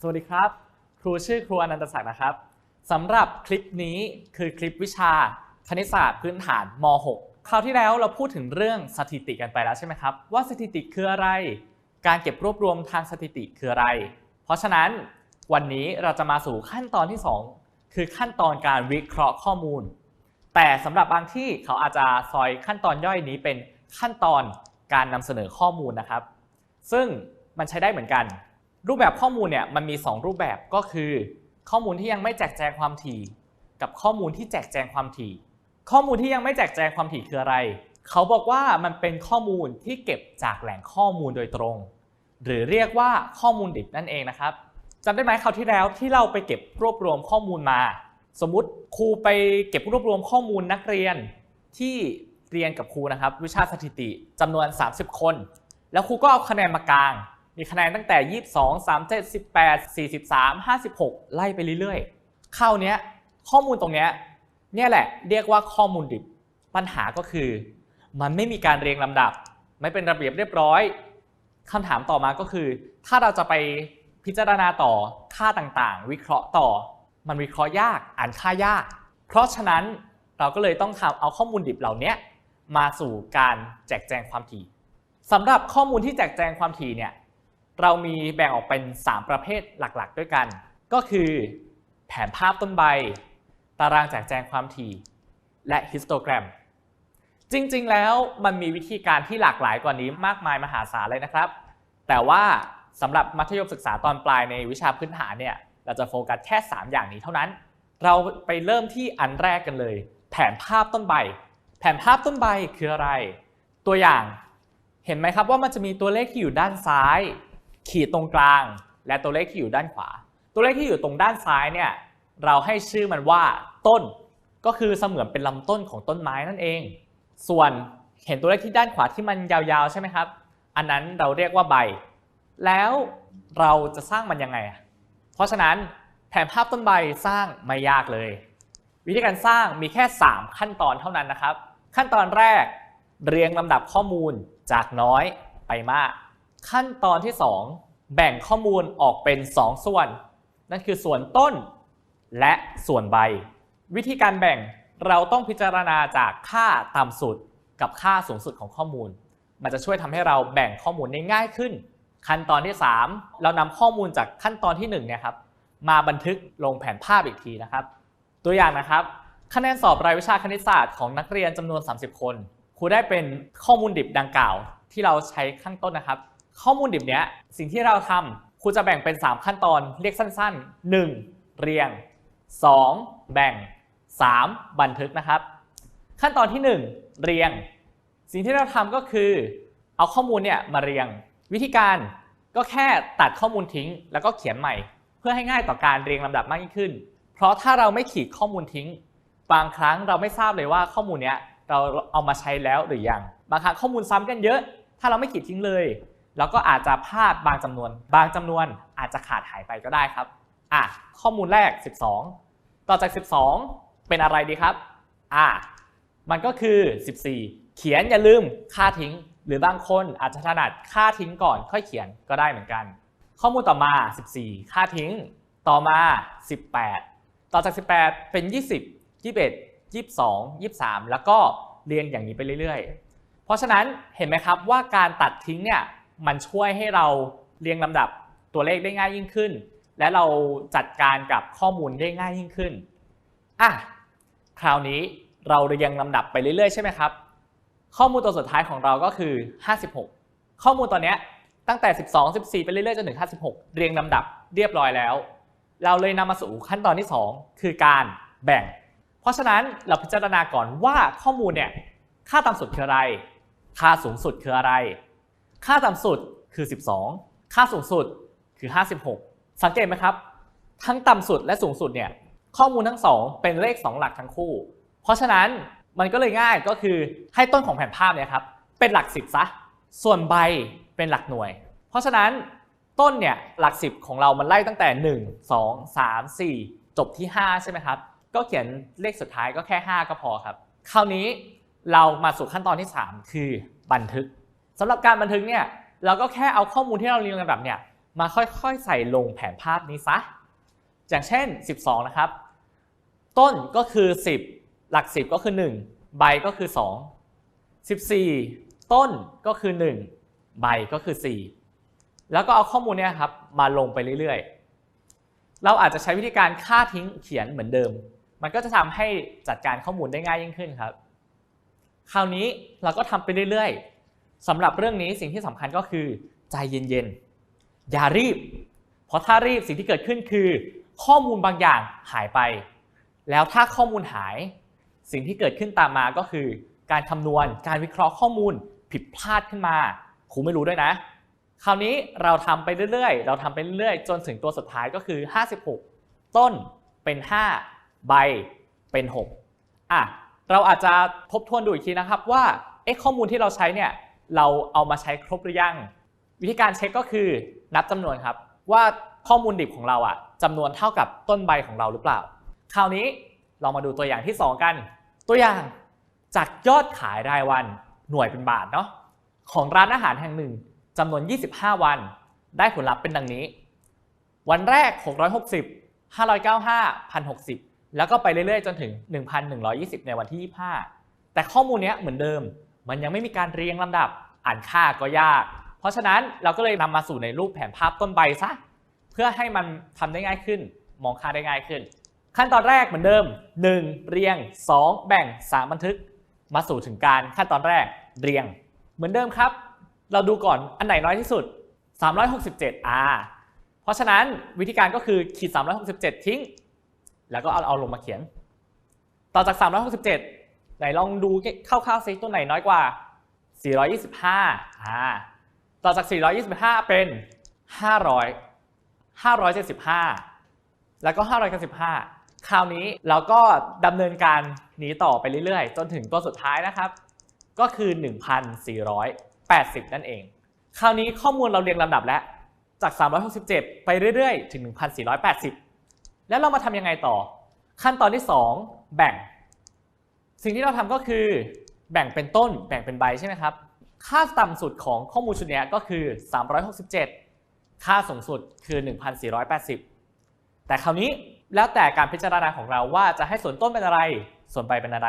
สวัสดีครับ ครูชื่อครูอนันตศักดิ์นะครับสำหรับคลิปนี้คือคลิปวิชาคณิตศาสตร์พื้นฐานม .6 คราวที่แล้วเราพูดถึงเรื่องสถิติกันไปแล้วใช่ไหมครับ ว่าสถิติคืออะไร การเก็บรวบรวมทางสถิติคืออะไร เพราะฉะนั้นวันนี้เราจะมาสู่ขั้นตอนที่ 2 คือขั้นตอนการวิเคราะห์ข้อมูล แต่สำหรับบางที่เขาอาจจะซอยขั้นตอนย่อยนี้เป็นขั้นตอนการนำเสนอข้อมูลนะครับ ซึ่งมันใช้ได้เหมือนกัน รูปแบบข้อมูลเนี่ยมันมี 2 รูปแบบก็คือ ข้อมูลที่ยังไม่แจกแจงความถี่ กับข้อมูลที่แจกแจงความถี่ ข้อมูลที่ยังไม่แจกแจงความถี่คืออะไร เขาบอกว่ามันเป็นข้อมูลที่เก็บจากแหล่งข้อมูลโดยตรง หรือเรียกว่าข้อมูลดิบนั่นเองนะครับจำได้ไหมคราวที่แล้วที่เราไปเก็บรวบรวมข้อมูลมา สมมติครูไปเก็บรวบรวมข้อมูลนักเรียนที่เรียนกับครูนะครับ วิชาสถิติจำนวน 30 คน แล้วครูก็เอาคะแนนมากลาง มีคะแนนตั้งแต่ 22 37 18 43 56 ไล่ไปเรื่อยๆคราเนี้ยข้อมูลตรงเนี้ยเนี่ยแหละเรียกว่าข้อมูลดิบ ปัญหาก็คือ มันไม่มีการเรียงลำดับ ไม่เป็นระเบียบเรียบร้อยคำถามต่อมาก็คือ ถ้าเราจะไปพิจารณาต่อค่าต่างๆ วิเคราะห์ต่อ มันวิเคราะห์ยากอ่านค่ายาก เพราะฉะนั้นเราก็เลยต้องทำเอาข้อมูลดิบเหล่านี้มาสู่การแจกแจงความถี่สำหรับข้อมูลที่แจกแจงความถี่เนี่ย เรามีแบ่งออกเป็น 3 ประเภทหลักๆ ด้วยกัน ก็คือแผนภาพต้นใบ ตารางแจกแจงความถี่ และฮิสโตแกรม จริงๆ แล้วมันมีวิธีการที่หลากหลายกว่านี้มากมายมหาศาลเลยนะครับ แต่ว่าสำหรับมัธยมศึกษาตอนปลายในวิชาพื้นฐานเนี่ย เราจะโฟกัสแค่ 3 อย่างนี้เท่านั้น เราไปเริ่มที่อันแรกกันเลย แผนภาพต้นใบ แผนภาพต้นใบคืออะไร ตัวอย่าง เห็นไหมครับว่ามันจะมีตัวเลขที่อยู่ด้านซ้าย ขีดตรงกลาง และตัวเลขที่อยู่ด้านขวา ตัวเลขที่อยู่ตรงด้านซ้ายเนี่ยเราให้ชื่อมันว่าต้น ก็คือเสมือนเป็นลำต้นของต้นไม้นั่นเอง ส่วนเห็นตัวเลขที่ด้านขวาที่มันยาวๆใช่ไหมครับ อันนั้นเราเรียกว่าใบ แล้วเราจะสร้างมันยังไง เพราะฉะนั้นแผนภาพต้นใบสร้างไม่ยากเลย วิธีการสร้างมีแค่ 3 ขั้นตอนเท่านั้นนะครับ ขั้นตอนแรกเรียงลำดับข้อมูลจากน้อยไปมาก ขั้นตอนที่ 2 แบ่งข้อมูลออกเป็น 2 ส่วน นั่นคือส่วนต้นและส่วนใบ วิธีการแบ่งเราต้องพิจารณาจากค่าต่ำสุดกับค่าสูงสุดของข้อมูล มันจะช่วยทำให้เราแบ่งข้อมูลได้ง่ายขึ้น ขั้นตอนที่ 3 เรานำข้อมูลจากขั้นตอนที่1เนี่ยครับมาบันทึกลงแผนภาพอีกทีนะครับ ตัวอย่างนะครับ คะแนนสอบรายวิชาคณิตศาสตร์ของนักเรียนจำนวน 30 คนครูได้เป็นข้อมูลดิบดังกล่าว ที่เราใช้ข้างต้นนะครับ ข้อมูลดิบเนี้ยสิ่งที่เราทำครูจะแบ่งเป็น 3 ขั้นตอนเรียกสั้น ๆ 1. เรียง 2. แบ่ง 3. บันทึกนะครับ ขั้นตอนที่ 1 เรียง สิ่งที่เราทำก็คือ เอาข้อมูลเนี่ยมาเรียง วิธีการก็แค่ตัดข้อมูลทิ้ง แล้วก็เขียนใหม่ เพื่อให้ง่ายต่อการเรียงลำดับมากยิ่งขึ้น เพราะถ้าเราไม่ขีดข้อมูลทิ้ง บางครั้งเราไม่ทราบเลยว่าข้อมูลเนี้ยเราเอามาใช้แล้วหรือยัง บางครั้งข้อมูลซ้ำกันเยอะ ถ้าเราไม่ขีดทิ้งเลย เราก็อาจจะพลาดบางจำนวน บางจำนวนอาจจะขาดหายไปก็ได้ครับอะข้อมูลแรก 12 ต่อจาก 12 เป็นอะไรดีครับอะมันก็คือ 14 เขียนอย่าลืมค่าทิ้ง หรือบางคนอาจจะถนัดค่าทิ้งก่อนค่อยเขียนก็ได้เหมือนกัน ข้อมูลต่อมา 14 ค่าทิ้ง ต่อมา 18 ต่อจาก 18 เป็น 20 21 22 23 แล้วก็เรียงอย่างนี้ไปเรื่อยๆ เพราะฉะนั้นเห็นไหมครับว่าการตัดทิ้งเนี่ย มันช่วยให้เราเรียงลำดับตัวเลขได้ง่ายยิ่งขึ้น และเราจัดการกับข้อมูลได้ง่ายยิ่งขึ้นอะคราวนี้เราเรียงลำดับไปเรื่อยๆใช่ไหมครับ ข้อมูลตัวสุดท้ายของเราก็คือ 56 ข้อมูลตอนเนี้ยตั้งแต่ 12 14 ไปเรื่อยๆจนถึง 56 เรียงลำดับเรียบร้อยแล้ว เราเลยนำมาสู่ขั้นตอนที่ 2 คือการแบ่ง เพราะฉะนั้นเราพิจารณาก่อนว่าข้อมูลเนี่ยค่าต่ำสุดคืออะไร ค่าสูงสุดคืออะไร ค่าต่ำสุดคือ 12 ค่าสูงสุดคือ 56 สังเกตไหมครับ ทั้งต่ำสุดและสูงสุดเนี่ยข้อมูลทั้งสองเป็นเลข 2 หลักทั้งคู่ เพราะฉะนั้นมันก็เลยง่ายก็คือให้ต้นของแผนภาพเนี่ยครับเป็นหลักสิบซะส่วนใบเป็นหลักหน่วย เพราะฉะนั้นต้นเนี่ยหลักสิบของเรามันไล่ตั้งแต่ 1 2 3 4 จบที่ 5 ใช่ไหมครับ ก็เขียนเลขสุดท้ายก็แค่ 5 ก็พอครับ คราวนี้เรามาสู่ขั้นตอนที่ 3 คือบันทึก สำหรับการบันทึกเนี่ยเราก็แค่เอาข้อมูลที่เราเรียงลำดับเนี่ยมาค่อยๆ ใส่ลงแผนภาพนี้ซะอย่างเช่น 12 นะครับ ต้นก็คือ 10 หลัก 10 ก็คือ 1 ใบก็คือ 2 14 ต้นก็คือ 1 ใบก็คือ 4 แล้วก็เอาข้อมูลเนี้ยครับมาลงไปเรื่อยๆ เราอาจจะใช้วิธีการค่าทิ้งเขียนเหมือนเดิม มันก็จะทำให้จัดการข้อมูลได้ง่ายยิ่งขึ้นครับ คราวนี้เราก็ทำไปเรื่อยๆ สำหรับเรื่องนี้สิ่งที่สำคัญก็คือใจเย็นๆ อย่ารีบ เพราะถ้ารีบสิ่งที่เกิดขึ้นคือ ข้อมูลบางอย่างหายไป แล้วถ้าข้อมูลหาย สิ่งที่เกิดขึ้นตามมาก็คือ การคำนวณการวิเคราะห์ข้อมูลผิดพลาดขึ้นมาครูไม่รู้ด้วยนะ คราวนี้เราทำไปเรื่อยๆ เราทำไปเรื่อยๆ จนถึงตัวสุดท้ายก็คือ 56 ต้นเป็น 5 ใบเป็น 6 อะ เราอาจจะทบทวนดูอีกทีนะครับว่าเอ๊ะข้อมูลที่เราใช้เนี่ย เราเอามาใช้ครบหรือยัง วิธีการเช็คก็คือนับจำนวนครับ ว่าข้อมูลดิบของเราอะจำนวนเท่ากับต้นใบของเราหรือเปล่า คราวนี้เรามาดูตัวอย่างที่ 2 กัน ตัวอย่างจากยอดขายรายวันหน่วยเป็นบาทเนาะของร้านอาหารแห่งหนึ่งจำนวน 25 วัน ได้ผลลัพธ์เป็นดังนี้ วันแรก 660 595 1,060 แล้วก็ไปเรื่อยๆ จนถึง 1,120 ในวันที่ 25 แต่ข้อมูลเนี้ยเหมือนเดิม มันยังไม่มีการเรียงลำดับอ่านค่าก็ยาก เพราะฉะนั้นเราก็เลยนำมาสู่ในรูปแผนภาพต้นใบซะเพื่อให้มันทำได้ง่ายขึ้น มองค่าได้ง่ายขึ้น ขั้นตอนแรกเหมือนเดิม 1 เรียง 2 แบ่ง 3 บันทึก มาสู่ถึงการขั้นตอนแรกเรียง เหมือนเดิมครับ เราดูก่อนอันไหนน้อยที่สุด 367 r เพราะฉะนั้นวิธีการก็คือขีด 367 ทิ้ง แล้วก็เอาเอาลงมาเขียน ต่อจาก 367 ไหนลองดูคร่าวๆซิตัวไหนน้อยกว่า 425อ่าต่อจาก 425 เป็น 500 575 แล้วก็ 595 คราวนี้เราก็ดำเนินการหนีต่อไปเรื่อยๆ จนถึงตัวสุดท้ายนะครับ ก็คือ 1,480 นั่นเอง คราวนี้ข้อมูลเราเรียงลำดับแล้ว จาก 367 ไปเรื่อยๆ ถึง 1,480 แล้วเรามาทำยังไงต่อ ขั้นตอนที่ 2 แบ่ง สิ่งที่เราทำก็คือแบ่งเป็นต้นแบ่งเป็นใบใช่ไหมครับ ค่าต่ำสุดของข้อมูลชุดนี้ก็คือ 367 ค่าสูงสุดคือ 1,480 แต่คราวนี้แล้วแต่การพิจารณาของเราว่าจะให้ส่วนต้นเป็นอะไร ส่วนใบเป็นอะไร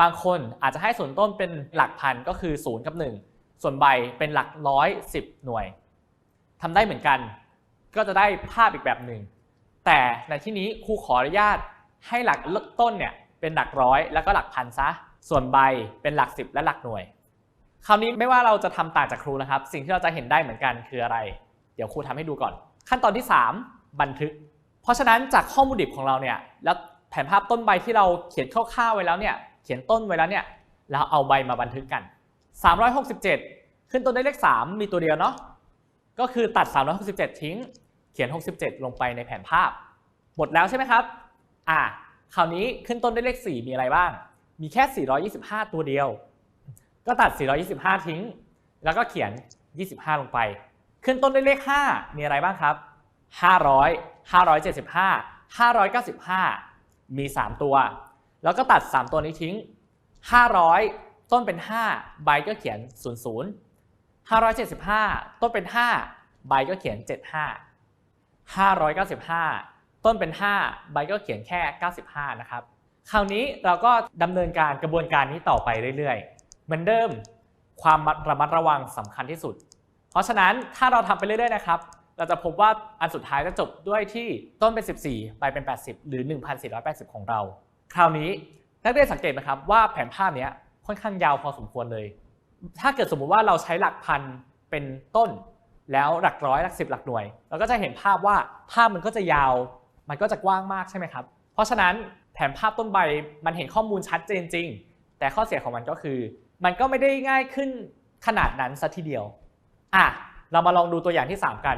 บางคนอาจจะให้ส่วนต้นเป็นหลักพันก็คือ 0 กับ 1 ส่วนใบเป็นหลักร้อยสิบหน่วยทำได้เหมือนกัน ก็จะได้ภาพอีกแบบหนึ่ง แต่ในที่นี้ครูขออนุญาตให้หลักต้นเนี่ย เป็นหลักร้อยแล้วก็หลักพันซะ ส่วนใบเป็นหลักสิบและหลักหน่วย คราวนี้ไม่ว่าเราจะทำต่างจากครูนะครับ สิ่งที่เราจะเห็นได้เหมือนกันคืออะไร เดี๋ยวครูทำให้ดูก่อน ขั้นตอนที่ 3 บันทึก เพราะฉะนั้นจากข้อมูลดิบของเราเนี่ยแล้วแผนภาพต้นใบที่เราเขียนคร่าวๆไว้แล้วเนี่ยเขียนต้นไว้แล้วเนี่ยเราเอาใบมาบันทึกกัน 367 ขึ้นต้นด้วยเลข 3 มีตัวเดียวเนาะก็คือตัด 367 ทิ้ง เขียน 67 ลงไปในแผนภาพ หมดแล้วใช่ไหมครับ อ่า คราวนี้ขึ้นต้นด้วยเลข 4 มีอะไรบ้าง มีแค่ 425 ตัวเดียว ก็ตัด 425 ทิ้ง แล้วก็เขียน 25 ลงไป ขึ้นต้นด้วยเลข 5 มีอะไรบ้างครับ 500 575 595 มี 3 ตัว แล้วก็ตัด 3 ตัวนี้ทิ้ง 500 ต้นเป็น 5 ใบก็เขียน 00 575 ต้นเป็น 5 ใบก็เขียน 75 595 ต้นเป็น 5 ใบก็เขียนแค่ 95 นะครับ คราวนี้เราก็ดำเนินการกระบวนการนี้ต่อไปเรื่อยๆ เหมือนเดิมความระมัดระวังสำคัญที่สุด เพราะฉะนั้นถ้าเราทำไปเรื่อยๆนะครับ เราจะพบว่าอันสุดท้ายจะจบด้วยที่ต้นเป็น 14 ใบเป็น 80 หรือ 1,480 ของเรา คราวนี้นักเรียนสังเกตไหมครับว่าแผนภาพนี้ค่อนข้างยาวพอสมควรเลย ถ้าเกิดสมมุติว่าเราใช้หลักพันเป็นต้น แล้วหลักร้อยหลักสิบหลักหน่วย เราก็จะเห็นภาพว่าภาพมันก็จะยาว มันก็จะกว้างมากใช่ไหมครับ เพราะฉะนั้นแผนภาพต้นใบมันเห็นข้อมูลชัดเจนจริง แต่ข้อเสียของมันก็คือ มันก็ไม่ได้ง่ายขึ้นขนาดนั้นซะทีเดียว อะ เรามาลองดูตัวอย่างที่ 3 กัน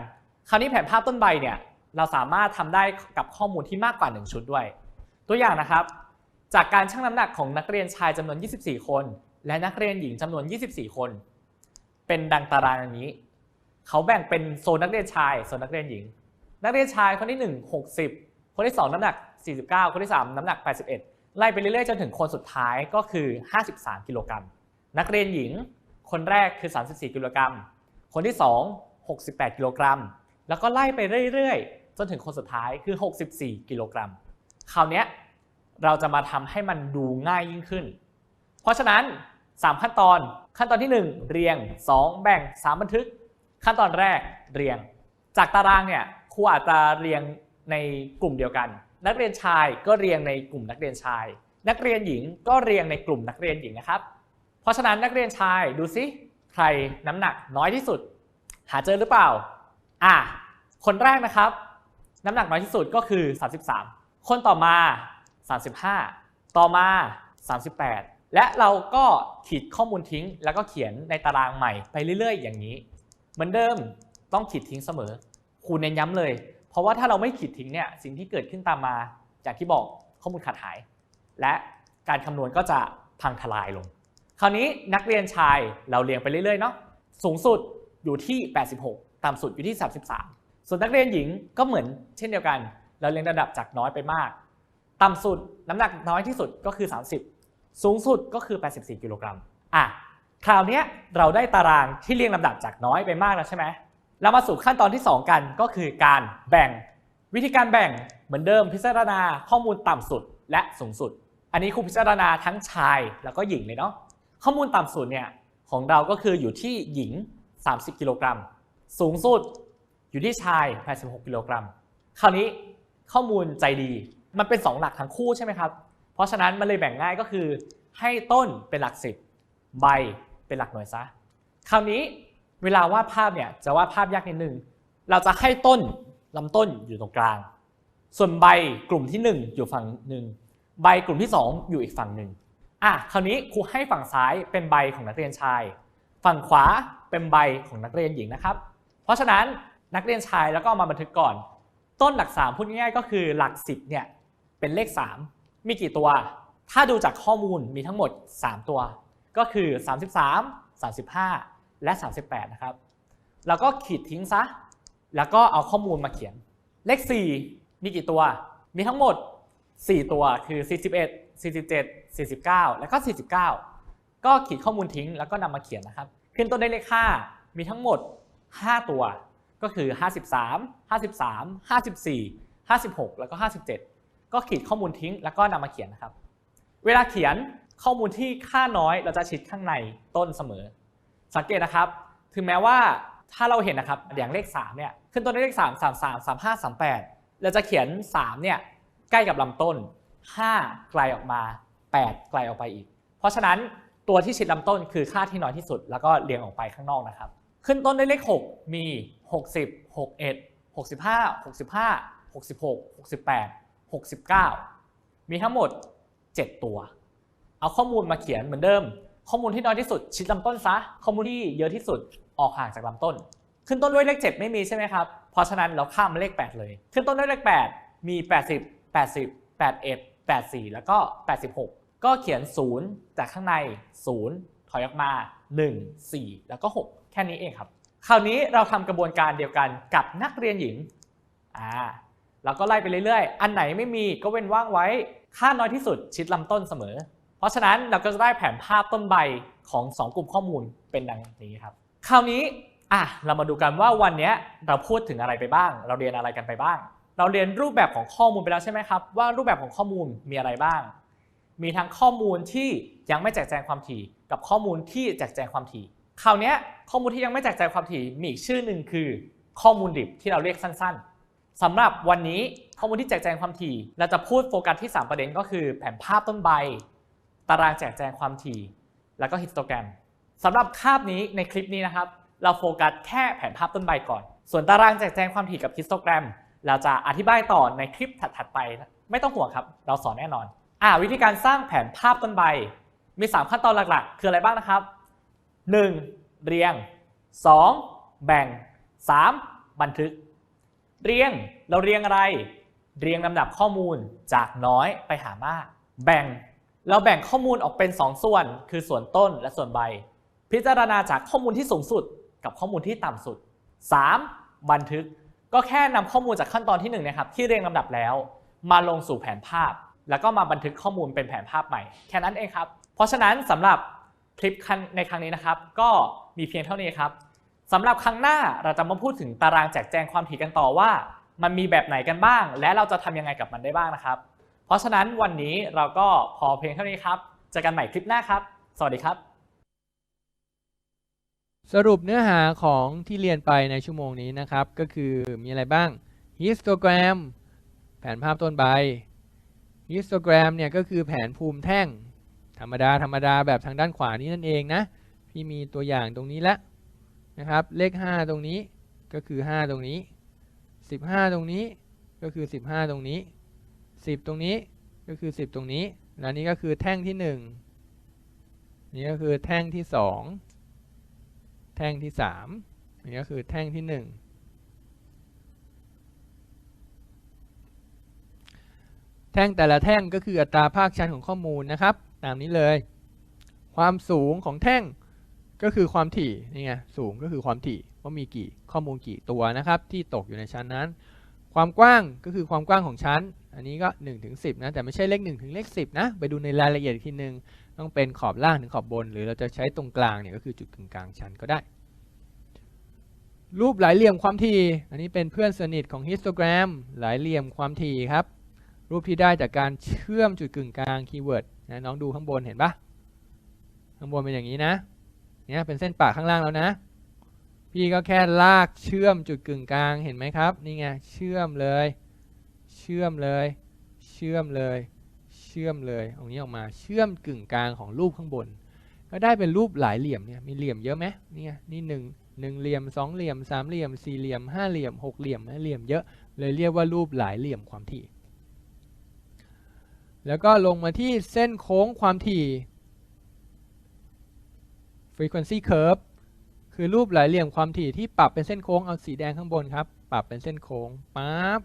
คราวนี้แผนภาพต้นใบเนี่ยเราสามารถทำได้กับข้อมูลที่มากกว่า 1 ชุดด้วย ตัวอย่างนะครับ จากการชั่งน้ำหนักของนักเรียนชายจำนวน 24 คน และนักเรียนหญิงจำนวน 24 คน เป็นดังตารางนี้ เขาแบ่งเป็นโซนนักเรียนชาย โซนนักเรียนหญิง นักเรียนชายคนที่ 1 60 คนที่ 2 น้ำหนัก 49 คนที่ 3 น้ำหนัก 81 ไล่ไปเรื่อยๆ จนถึงคนสุดท้ายก็คือ 53 กิโลกรัม นักเรียนหญิง คนแรกคือ 34 กิโลกรัม คนที่ 2 68 กิโลกรัม แล้วก็ไล่ไปเรื่อยๆ จนถึงคนสุดท้ายคือ 64 กิโลกรัม คราวนี้เราจะมาทำให้มันดูง่ายยิ่งขึ้น เพราะฉะนั้น 3 ขั้นตอน ขั้นตอนที่ 1 เรียง 2 แบ่ง 3 บันทึก ขั้นตอนแรกเรียง จากตารางเนี่ยครูอาจจะเรียงในกลุ่มเดียวกัน นักเรียนชายก็เรียงในกลุ่มนักเรียนชาย นักเรียนหญิงก็เรียงในกลุ่มนักเรียนหญิงนะครับ เพราะฉะนั้นนักเรียนชายดูซิใครน้ำหนักน้อยที่สุด หาเจอหรือเปล่าอะคนแรกนะครับ น้ำหนักน้อยที่สุดก็คือ 33 คนต่อมา 35 ต่อมา 38 และเราก็ขีดข้อมูลทิ้ง แล้วก็เขียนในตารางใหม่ไปเรื่อย ๆ อย่างนี้ เหมือนเดิม ต้องขีดทิ้งเสมอ ครูเน้นย้ำเลย เพราะว่าถ้าเราไม่ขีดทิ้งเนี่ยสิ่งที่เกิดขึ้นตามมาอย่างที่บอกข้อมูลขาดหาย และการคำนวณก็จะพังทลายลง คราวนี้นักเรียนชายเราเรียงไปเรื่อยๆเนาะสูงสุดอยู่ที่ 86 ต่ำสุดอยู่ที่ 33 ส่วนนักเรียนหญิงก็เหมือนเช่นเดียวกัน เราเรียงระดับจากน้อยไปมาก ต่ำสุดน้ำหนักน้อยที่สุดก็คือ 30 สูงสุดก็คือ 84 กิโลกรัมอะคราวนี้เราได้ตารางที่เรียงลำดับจากน้อยไปมากแล้วใช่ไหม เรามาสู่ขั้นตอนที่ 2 กันก็คือการแบ่งวิธีการแบ่งเหมือนเดิมพิจารณาข้อมูลต่ำสุดและสูงสุด อันนี้ครูพิจารณาทั้งชายแล้วก็หญิงเลยเนาะข้อมูลต่ำสุดเนี่ยของเราก็คืออยู่ที่หญิง 30 กิโลกรัม สูงสุดอยู่ที่ชาย 86 กิโลกรัม คราวนี้ข้อมูลใจดีมันเป็น 2 หลักทั้งคู่ใช่ไหมครับ เพราะฉะนั้นมันเลยแบ่งง่ายก็คือให้ต้นเป็นหลัก 10 ใบเป็นหลักหน่วยซะ คราวนี้ เวลาวาดภาพเนี่ยจะวาดภาพยากนิดนึง เราจะให้ต้นลำต้นอยู่ตรงกลาง ส่วนใบกลุ่มที่ 1 อยู่ฝั่งหนึ่งใบกลุ่มที่ 2 อยู่อีกฝั่งหนึ่งอะคราวนี้ครูให้ฝั่งซ้ายเป็นใบของนักเรียนชาย ฝั่งขวาเป็นใบของนักเรียนหญิงนะครับ เพราะฉะนั้นนักเรียนชายแล้วก็มาบันทึกก่อน ต้นหลัก 3 พูดง่ายๆก็คือหลัก 10เนี่ยเป็นเลข 3 มีกี่ตัว ถ้าดูจากข้อมูลมีทั้งหมด 3 ตัว ก็คือ 33 35 และ 38 นะครับ แล้วก็ขีดทิ้งซะ แล้วก็เอาข้อมูลมาเขียน เลข 4 มีกี่ตัว มีทั้งหมด 4 ตัวคือ 41 47 49 แล้วก็ 49 ก็ขีดข้อมูลทิ้งแล้วก็นำมาเขียนนะครับ ขึ้นต้นด้วยเลข 5 มีทั้งหมด 5 ตัว ก็คือ 53 53 54 56 แล้วก็ 57 ก็ขีดข้อมูลทิ้งแล้วก็นำมาเขียนนะครับ เวลาเขียนข้อมูลที่ค่าน้อยเราจะชิดข้างในต้นเสมอ สังเกตนะครับ ถึงแม้ว่าถ้าเราเห็นนะครับอย่างเลข3เนี่ยขึ้นต้นด้วยเลข 3 3 3 3 5 3 8เราจะเขียน3เนี่ยใกล้กับลำต้น 5 ไกลออกมา 8 ไกลออกไปอีก เพราะฉะนั้นตัวที่ชิดลำต้นคือค่าที่น้อยที่สุด แล้วก็เรียงออกไปข้างนอกนะครับ ขึ้นต้นด้วยเลข 6 มี 60 61 65 65 66 68 69 มีทั้งหมด 7 ตัว เอาข้อมูลมาเขียนเหมือนเดิม ข้อมูลที่น้อยที่สุดชิดลำต้นซะ ข้อมูลที่เยอะที่สุดออกห่างจากลำต้น ขึ้นต้นด้วยเลข 7 ไม่มีใช่ไหมครับ เพราะฉะนั้นเราข้ามมาเลข 8 เลย ขึ้นต้นด้วยเลข 8 มี 80 80 81 84 แล้วก็ 86 ก็เขียน 0 จากข้างใน 0 ถอยออกมา 1 4 แล้วก็ 6 แค่นี้เองครับ คราวนี้เราทำกระบวนการเดียวกันกับนักเรียนหญิงอ่าเราก็ไล่ไปเรื่อยๆ อันไหนไม่มีก็เว้นว่างไว้ ค่าน้อยที่สุดชิดลำต้นเสมอ เพราะฉะนั้นเราก็จะได้แผนภาพต้นใบของ 2 กลุ่มข้อมูลเป็นดังนี้ครับ คราวนี้อะเรามาดูกันว่าวันนี้เราพูดถึงอะไรไปบ้าง เราเรียนอะไรกันไปบ้าง เราเรียนรูปแบบของข้อมูลไปแล้วใช่ไหมครับ ว่ารูปแบบของข้อมูลมีอะไรบ้าง มีทั้งข้อมูลที่ยังไม่แจกแจงความถี่ กับข้อมูลที่แจกแจงความถี่ คราวนี้ข้อมูลที่ยังไม่แจกแจงความถี่มีอีกชื่อหนึ่งคือ ข้อมูลดิบที่เราเรียกสั้น ๆสำหรับวันนี้ข้อมูลที่แจกแจงความถี่ เราจะพูดโฟกัสที่ 3 ประเด็นก็คือ แผนภาพต้นใบ ตารางแจกแจงความถี่ แล้วก็ฮิสโตแกรมสำหรับคาบนี้ในคลิปนี้นะครับ เราโฟกัสแค่แผนภาพต้นใบก่อน ส่วนตารางแจกแจงความถี่กับฮิสโตแกรม เราจะอธิบายต่อในคลิปถัดๆไป ไม่ต้องห่วงครับ เราสอนแน่นอน อ่าวิธีการสร้างแผนภาพต้นใบ มี 3 ขั้นตอนหลักๆ คืออะไรบ้างนะครับ 1. เรียง 2. แบ่ง 3. บันทึก เรียงเราเรียงอะไร เรียงลำดับข้อมูลจากน้อยไปหามาก แบ่ง เราแบ่งข้อมูลออกเป็น 2 ส่วน คือส่วนต้นและส่วนใบ พิจารณาจากข้อมูลที่สูงสุดกับข้อมูลที่ต่ำสุด 3. บันทึก ก็แค่นำข้อมูลจากขั้นตอนที่1นะครับที่เรียงลำดับแล้ว มาลงสู่แผนภาพ แล้วก็มาบันทึกข้อมูลเป็นแผนภาพใหม่ แค่นั้นเองครับ เพราะฉะนั้นสำหรับคลิปในครั้งนี้นะครับ ก็มีเพียงเท่านี้ครับสำหรับครั้งหน้าเราจะมาพูดถึงตารางแจกแจงความถี่กันต่อว่า มันมีแบบไหนกันบ้าง และเราจะทำยังไงกับมันได้บ้างนะครับ เพราะฉะนั้นวันนี้เราก็พอเพียงเท่านี้ครับ เจอกันใหม่คลิปหน้าครับ สวัสดีครับ สรุปเนื้อหาของที่เรียนไปในชั่วโมงนี้นะครับ ก็คือมีอะไรบ้าง histogram แผนภาพต้นใบ histogram เนี่ยก็คือแผนภูมิแท่ง ธรรมดาธรรมดาแบบทางด้านขวานี้นั่นเองนะ พี่มีตัวอย่างตรงนี้แล้วนะครับ เลข 5 ตรงนี้ก็คือ 5 ตรงนี้ 15 ตรงนี้ก็คือ 15 ตรงนี้ 10 ตรงนี้ก็คือ 10 ตรงนี้ แล้วนี้ก็คือแท่งที่ 1 นี่ก็คือแท่งที่ 2 แท่งที่ 3 นี่ก็คือแท่งที่ 1 แท่งแต่ละแท่งก็คืออัตราภาคชั้นของข้อมูลนะครับ ตามนี้เลย ความสูงของแท่งก็คือความถี่นี่ไงสูงก็คือความถี่ว่ามีกี่ข้อมูลกี่ตัวนะครับ ที่ตกอยู่ในชั้นนั้น ความกว้างก็คือความกว้างของชั้น อันนี้ก็1ถึง10นะแต่ไม่ใช่เลข1ถึงเลข10นะไปดูในรายละเอียดอีกทีนึงต้องเป็นขอบล่างถึงขอบบน หรือเราจะใช้ตรงกลางเนี่ยก็คือจุดกึ่งกลางชั้นก็ได้ รูปหลายเหลี่ยมความถี่อันนี้เป็นเพื่อนสนิทของฮิสโตแกรมหลายเหลี่ยมความถี่ครับ รูปที่ได้จากการเชื่อมจุดกึ่งกลางคีย์เวิร์ดนะน้องดูข้างบนเห็นปะข้างบนเป็นอย่างนี้นะเนี่ยเป็นเส้นปากข้างล่างแล้วนะ พี่ก็แค่ลากเชื่อมจุดกึ่งกลางเห็นไหมครับนี่ไงเชื่อมเลย เชื่อมเลย เชื่อมเลย เชื่อมเลยเอานี้ออกมาเชื่อมกึ่งกลางของรูปข้างบน ก็ได้เป็นรูปหลายเหลี่ยมเนี่ยมีเหลี่ยมเยอะไหมนี่นี่หนึ่งหนึ่งเหลี่ยมสองเหลี่ยมสามเหลี่ยมสี่เหลี่ยมห้าเหลี่ยมหกเหลี่ยมเหลี่ยมเยอะเลยเรียกว่ารูปหลายเหลี่ยมความถี่ แล้วก็ลงมาที่เส้นโค้งความถี่ frequency curve คือรูปหลายเหลี่ยมความถี่ที่ปรับเป็นเส้นโค้งเอาสีแดงข้างบนครับ ปรับเป็นเส้นโค้งปั๊บ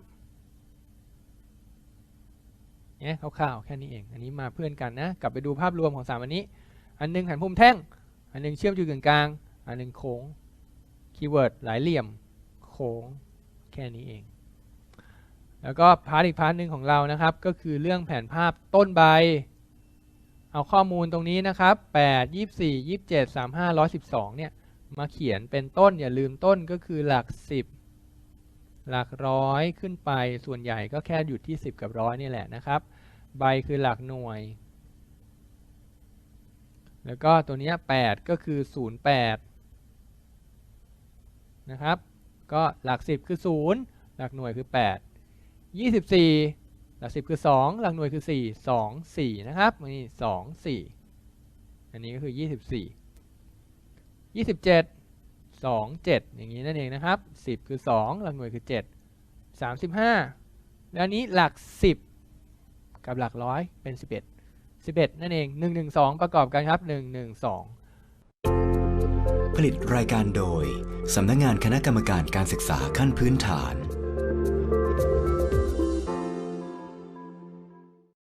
เนี่ยคร่าวๆแค่นี้เอง อันนี้มาเพื่อนกันนะ กลับไปดูภาพรวมของสามอันนี้ อันหนึงหันภูมิแท่ง อันหนึงเชื่อมจุดกึ่งกลาง อันหนึงโค้ง คีย์เวิร์ดหลายเหลี่ยม โค้ง แค่นี้เอง แล้วก็พาร์ทอีกพาร์ทหนึ่งของเรานะครับ ก็คือเรื่องแผนภาพต้นใบ เอาข้อมูลตรงนี้นะครับ 8 24 27 35 112 เนี่ย มาเขียนเป็นต้นอย่าลืมต้นก็คือหลัก 10 หลักร้อยขึ้นไปส่วนใหญ่ก็แค่อยู่ที่ 10 กับร้อยนี่แหละนะครับ ใบคือหลักหน่วย แล้วก็ตัวนี้ 8 ก็คือ 08 นะครับ ก็หลัก 10 คือ 0 หลักหน่วยคือ 8 24 หลัก 10 คือ 2 หลักหน่วยคือ 4 2 4 นะครับนี่2 4 อันนี้ก็คือ 24 27 2 7 อย่างนี้นั่นเองนะครับ 10 คือ 2 หลักหน่วยคือ 7 35 แล้วนี้หลัก 10 กับหลักร้อยเป็น 11 11 นั่นเอง 1 1 2 ประกอบกันครับ 1 1 2 ผลิตรายการโดย สำนักงานคณะกรรมการการศึกษาขั้นพื้นฐาน